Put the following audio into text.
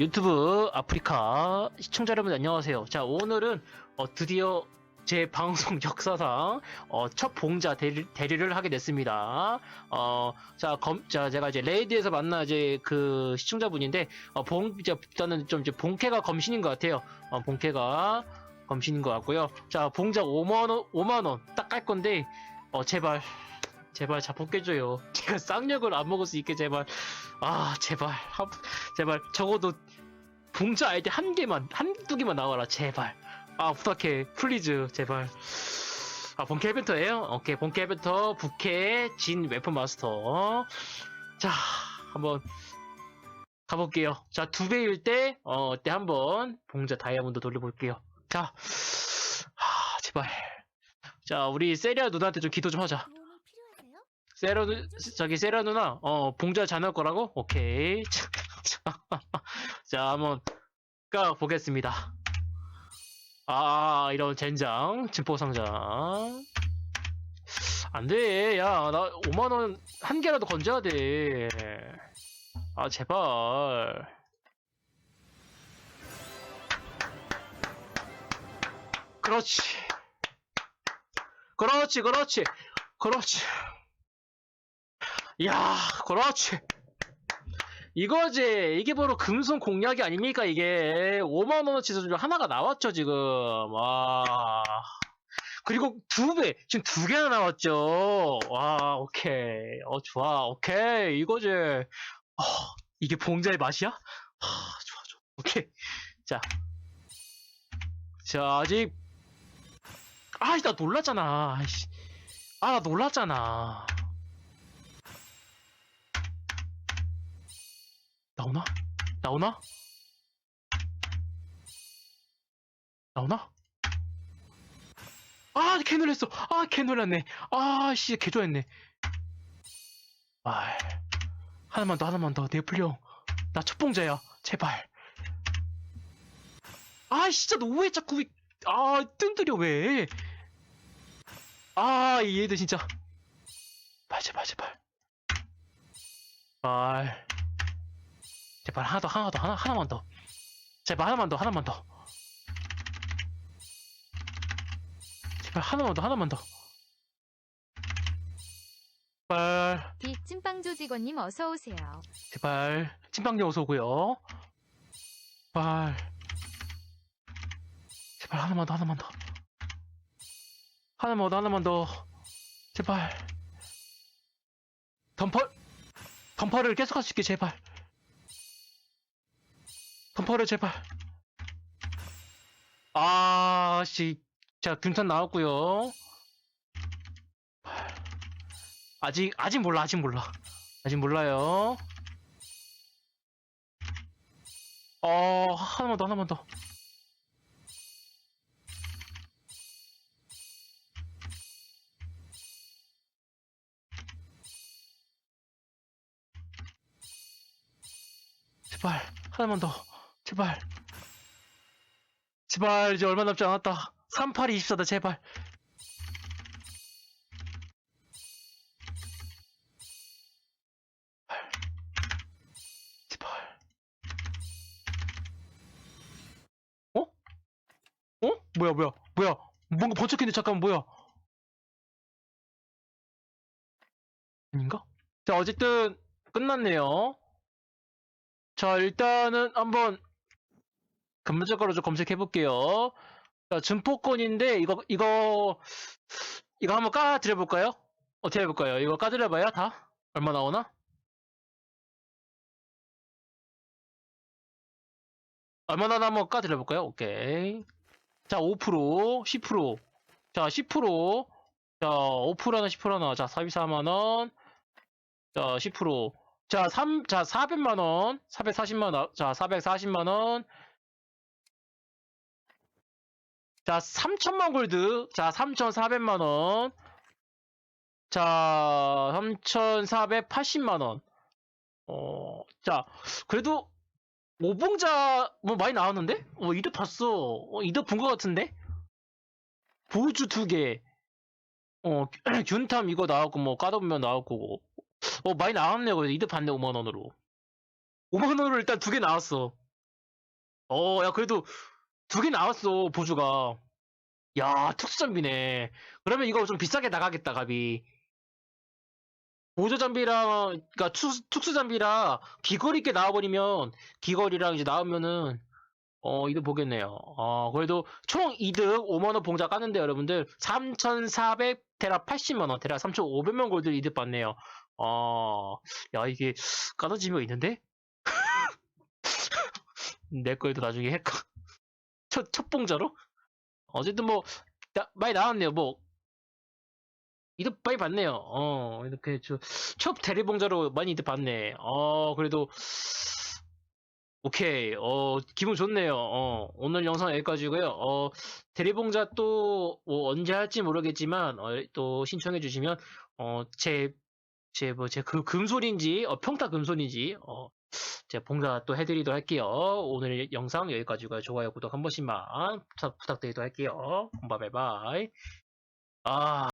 유튜브 아프리카 시청자 여러분 안녕하세요. 자 오늘은 어, 드디어 제 방송 역사상 어, 첫 봉자 대리, 대리를 하게 됐습니다. 어, 자, 검, 자 제가 이제 레이드에서 만난 이제 그 시청자분인데 어, 봉 이제 일단은 좀 이제 본캐가 검신인 것 같아요. 어, 본캐가 검신인 것 같고요. 자 봉자 5만 원 5만 원 딱 깔 건데 어 제발 제발 자폭 깨줘요. 제가 쌍욕을 안 먹을 수 있게 제발. 아 제발. 한- 제발 적어도 봉자 아이디 한 개만 한두 개만 나와라 제발. 아 부탁해. 플리즈 제발. 아 본캐 이벤터예요? 오케이 본캐 이벤터 부캐 진 웨폰 마스터. 자 한번 가볼게요. 자 두 배일 때 어 때 한번 봉자 다이아몬드 돌려볼게요. 자 하, 제발. 자 우리 세리아 누나한테 좀 기도 좀 하자 세라 누 저기 세라 누나? 어 봉자 잘 나올 거라고? 오케이. 자, 자 한번 까 보겠습니다. 아 이런 젠장 증폭 상장. 안돼. 야 나 5만 원 한 개라도 건져야 돼아 제발. 그렇지. 그렇지 그렇지. 그렇지 야, 그렇지. 이거지. 이게 바로 금손 공략이 아닙니까, 이게. 5만원어치 수준 하나가 나왔죠, 지금. 와. 그리고 두 배. 지금 두 개나 나왔죠. 와, 오케이. 어, 좋아. 오케이. 이거지. 어, 이게 봉자의 맛이야? 아, 좋아, 좋아. 오케이. 자. 자, 아직. 아, 나 놀랐잖아. 아이씨. 아, 나 놀랐잖아. 나오나? 나오나? 나오나? 아, 개 놀랬어. 아, 개 놀랐네. 아, 씨, 개 좋아했네. 아, 하나만 더, 하나만 더. 내 풀려. 나첫 봉자야. 제발. 아, 진짜 너 왜 자꾸, 이- 아, 뜬들여, 왜. 아, 이 얘들 진짜. 제발, 제발, 제발. 아, 제발 하나 더 하나 더 하나 하나만 더. 제발 하나만 더 하나만 더. 제발 하나만 더 하나만 더. 제발. 빅찐빵 조직원님 어서 오세요. 제발. 찐빵님 어서 오고요. 제발. 제발 하나만 더 하나만 더. 하나만 더 하나만 더. 제발. 덤펄? 덤펄을 계속 할 수 있게 제발 덤펄을 제발. 아 씨. 자 균탄 나왔고요. 아직 아직 몰라 아직 몰라. 아직 몰라요. 어 하나만 더 하나만 더. 제발 하나만 더 제발. 제발 이제 얼마 남지 않았다. 38이 24다 제발. 제발. 어? 어? 뭐야 뭐야 뭐야. 뭔가 번쩍했는데 잠깐만 뭐야. 아닌가? 자 어쨌든 끝났네요. 자, 일단은 한번 근본적으로 좀 검색해 볼게요. 자, 증포권인데 이거 이거 이거 한번 까드려 볼까요? 어떻게 해볼까요? 이거 까드려 봐야 다 얼마 나오나? 얼마 나나 한번 까드려 볼까요? 오케이. 자, 5%, 10%. 자, 10%. 자, 5% 하나, 10% 하나. 자, 44만 원. 자, 10%. 자, 3, 자, 400만원, 440만원, 자, 440만원, 자, 3천만 골드, 자, 3,400만 원, 자, 3,480만 원, 어, 자, 그래도, 오봉자, 뭐, 많이 나왔는데? 어, 이득 봤어. 어, 이득 본 것 같은데? 보주 두 개, 어, 균탐 이거 나왔고, 뭐, 까도면 나왔고, 어, 많이 나왔네요. 그래도 이득 봤네, 5만 원으로. 5만 원으로 일단 두 개 나왔어. 어, 야, 그래도 두 개 나왔어, 보주가. 야, 특수장비네. 그러면 이거 좀 비싸게 나가겠다, 갑이. 보조 장비랑, 그니까 특수 장비랑 귀걸이 있게 나와버리면, 귀걸이랑 이제 나오면은, 어, 이득 보겠네요. 어, 그래도 총 이득 5만원 봉자 까는데 여러분들, 3,400 테라 80만원, 테라 3,500만 골드 이득 받네요. 어, 야, 이게 까다지미가 있는데? 내 거에도 나중에 할까? 첫, 첫 봉자로? 어쨌든 뭐, 나- 많이 나왔네요. 뭐, 이득 많이 받네요. 어, 이렇게, 저, 첫 대리봉자로 많이 이득 받네. 어, 그래도, 오케이. 어, 기분 좋네요. 어, 오늘 영상 여기까지고요 어, 대리봉자 또, 뭐 언제 할지 모르겠지만, 어, 또 신청해 주시면, 어, 제, 제, 뭐, 제 그, 금손인지, 어, 평타 금손인지, 어, 제가 봉사 또 해드리도록 할게요. 오늘 영상 여기까지고요. 좋아요, 구독 한 번씩만 부탁, 부탁드리도록 할게요. 바이바이. 아.